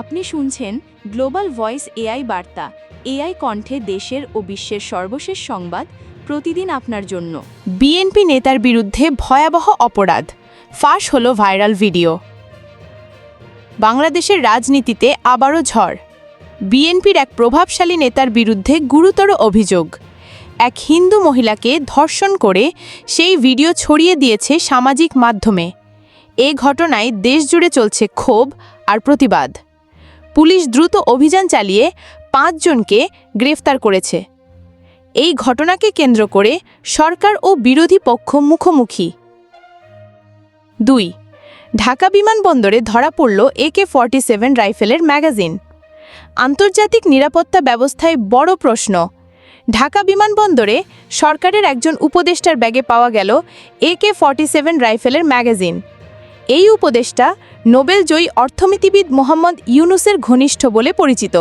আপনি শুনছেন global voice AI বার্তা, এআই কণ্ঠে দেশের ও বিশ্বের সর্বশেষ সংবাদ প্রতিদিন আপনার জন্য। বিএনপি নেতার বিরুদ্ধে ভয়াবহ অপরাধ, ফাঁস হল ভাইরাল ভিডিও। বাংলাদেশের রাজনীতিতে আবারও ঝড়, বিএনপির এক প্রভাবশালী নেতার বিরুদ্ধে গুরুতর অভিযোগ। এক হিন্দু মহিলাকে ধর্ষণ করে সেই ভিডিও ছড়িয়ে দিয়েছে সামাজিক মাধ্যমে। এ ঘটনায় দেশজুড়ে চলছে ক্ষোভ আর প্রতিবাদ। পুলিশ দ্রুত অভিযান চালিয়ে পাঁচজনকে গ্রেফতার করেছে। এই ঘটনাকে কেন্দ্র করে সরকার ও বিরোধী পক্ষ মুখোমুখি। দুই, ঢাকা বিমানবন্দরে ধরা পড়ল একে ফর্টি সেভেন রাইফেলের ম্যাগাজিন। আন্তর্জাতিক নিরাপত্তা ব্যবস্থায় বড় প্রশ্ন। ঢাকা বিমানবন্দরে সরকারের একজন উপদেষ্টার ব্যাগে পাওয়া গেল একে ফর্টি সেভেন রাইফেলের ম্যাগাজিন। এই উপদেষ্টা নোবেলজয়ী অর্থনীতিবিদ মোহাম্মদ ইউনুসের ঘনিষ্ঠ বলে পরিচিত।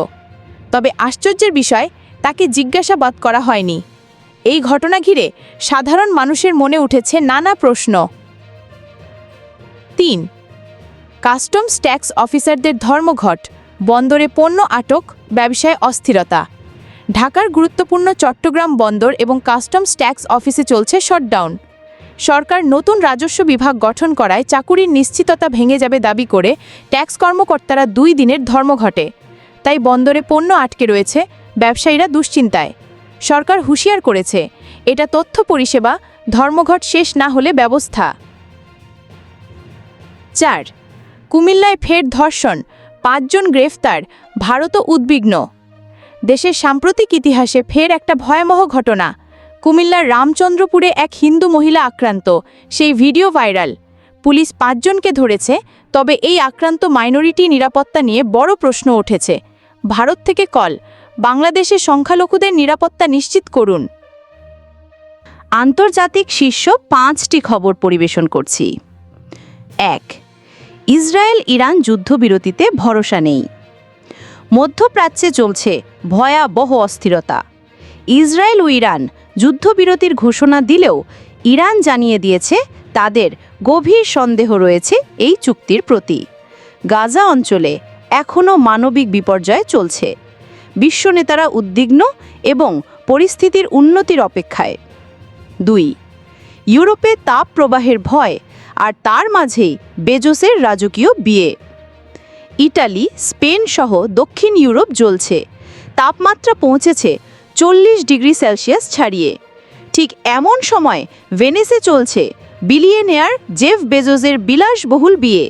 তবে আশ্চর্যের বিষয়, তাকে জিজ্ঞাসাবাদ করা হয়নি। এই ঘটনা ঘিরে সাধারণ মানুষের মনে উঠেছে নানা প্রশ্ন। তিন, কাস্টমস ট্যাক্স অফিসারদের ধর্মঘট, বন্দরে পণ্য আটক, ব্যবসায় অস্থিরতা। ঢাকার গুরুত্বপূর্ণ চট্টগ্রাম বন্দর এবং কাস্টমস ট্যাক্স অফিসে চলছে শটডাউন। সরকার নতুন রাজস্ব বিভাগ গঠন করায় চাকুরির নিশ্চিততা ভেঙে যাবে দাবি করে ট্যাক্স কর্মকর্তারা দুই দিনের ধর্মঘটে। তাই বন্দরে পণ্য আটকে রয়েছে, ব্যবসায়ীরা দুশ্চিন্তায়। সরকার হুঁশিয়ার করেছে, এটা তথ্য পরিষেবা, ধর্মঘট শেষ না হলে ব্যবস্থা। চার, কুমিল্লায় ফের ধর্ষণ, পাঁচজন গ্রেফতার, ভারতও উদ্বিগ্ন। দেশের সাম্প্রতিক ইতিহাসে ফের একটা ভয়াবহ ঘটনা। কুমিল্লার রামচন্দ্রপুরে এক হিন্দু মহিলা আক্রান্ত। সেই ভিডিও ভাইরাল। পুলিশ পাঁচজনকে ধরেছে, তবে এই আক্রান্ত মাইনরিটি নিরাপত্তা নিয়ে বড় প্রশ্ন উঠেছে। ভারত থেকে কল বাংলাদেশের সংখ্যালঘুদের নিরাপত্তা নিশ্চিত করুন। আন্তর্জাতিক শীর্ষ পাঁচটি খবর পরিবেশন করছি। এক ইসরায়েল ইরান যুদ্ধবিরতিতে ভরসা নেই। মধ্যপ্রাচ্যে চলছে ভয়াবহ অস্থিরতা। ইসরায়েল ও ইরান যুদ্ধবিরতির ঘোষণা দিলেও ইরান জানিয়ে দিয়েছে তাদের গভীর সন্দেহ রয়েছে এই চুক্তির প্রতি। গাজা অঞ্চলে এখনও মানবিক বিপর্যয় চলছে। বিশ্ব নেতারা উদ্বিগ্ন এবং পরিস্থিতির উন্নতির অপেক্ষায়। দুই, ইউরোপে তাপ প্রবাহের ভয় আর তার মাঝেই বেজোসের রাজকীয় বিয়ে। ইটালি, স্পেন সহ দক্ষিণ ইউরোপ জ্বলছে। তাপমাত্রা পৌঁছেছে চল্লিশ ডিগ্রি সেলসিয়াস ছাড়িয়ে। ঠিক এমন সময় ভেনিসে চলছে বিলিয়নেয়ার জেফ বেজোসের বিলাসবহুল বিয়ে।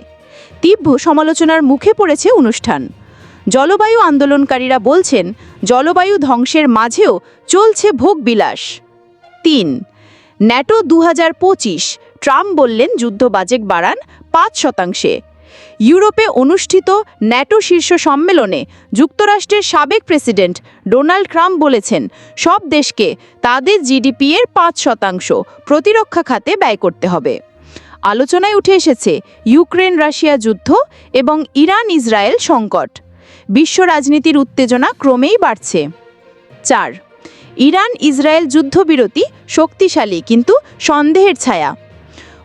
তীব্র সমালোচনার মুখে পড়েছে অনুষ্ঠান। জলবায়ু আন্দোলনকারীরা বলছেন, জলবায়ু ধ্বংসের মাঝেও চলছে ভোগবিলাস তিন, ন্যাটো দু ট্রাম্প বললেন যুদ্ধ বাজেট বাড়ান পাঁচ শতাংশে। ইউরোপে অনুষ্ঠিত ন্যাটো শীর্ষ সম্মেলনে যুক্তরাষ্ট্রের সাবেক প্রেসিডেন্ট ডোনাল্ড ট্রাম্প বলেছেন, সব দেশকে তাদের জিডিপি এর পাঁচ শতাংশ প্রতিরক্ষা খাতে ব্যয় করতে হবে। আলোচনায় উঠে এসেছে ইউক্রেন রাশিয়া যুদ্ধ এবং ইরান ইসরায়েল সংকট। বিশ্ব রাজনীতির উত্তেজনা ক্রমেই বাড়ছে। চার, ইরান ইসরায়েল যুদ্ধবিরতি শক্তিশালী কিন্তু সন্দেহের ছায়া।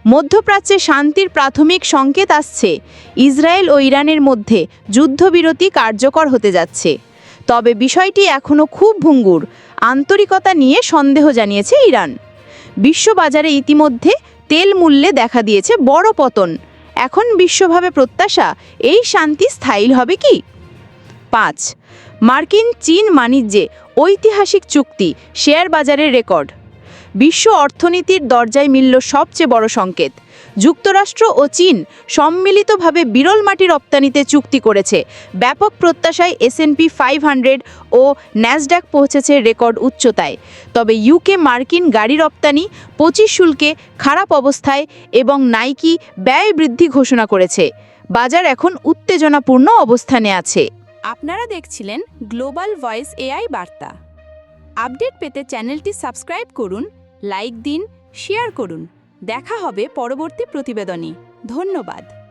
মধ্যপ্রাচ্যে শান্তির প্রাথমিক সংকেত আসছে। ইসরায়েল ও ইরানের মধ্যে যুদ্ধবিরতি কার্যকর হতে যাচ্ছে। তবে বিষয়টি এখনও খুব ভঙ্গুর। আন্তরিকতা নিয়ে সন্দেহ জানিয়েছে ইরান। বিশ্ববাজারে ইতিমধ্যে তেল মূল্যে দেখা দিয়েছে বড় পতন। এখন বিশ্বভাবে প্রত্যাশা, এই শান্তি স্থায়ী হবে কি? পাঁচ, মার্কিন চীন বাণিজ্যে ঐতিহাসিক চুক্তি, শেয়ার বাজারের রেকর্ড। বিশ্ব অর্থনীতির দরজায় মিলল সবচেয়ে বড় সংকেত। যুক্তরাষ্ট্র ও চীন সম্মিলিতভাবে বিরল মাটি রপ্তানিতে চুক্তি করেছে। ব্যাপক প্রত্যাশায় S and P five hundred O Nasdaq পৌঁছেছে রেকর্ড উচ্চতায়। তবে ইউকে মার্কিন গাড়ি রপ্তানি পঁচিশ শুল্কে খারাপ অবস্থায় এবং নাইকি ব্যয় বৃদ্ধি ঘোষণা করেছে। বাজার এখন উত্তেজনাপূর্ণ অবস্থানে আছে। আপনারা দেখছিলেন গ্লোবাল ভয়েস এআই বার্তা। আপডেট পেতে চ্যানেলটি সাবস্ক্রাইব করুন লাইক দিন শেয়ার করুন। দেখা হবে পরবর্তী প্রতিবেদনে। ধন্যবাদ।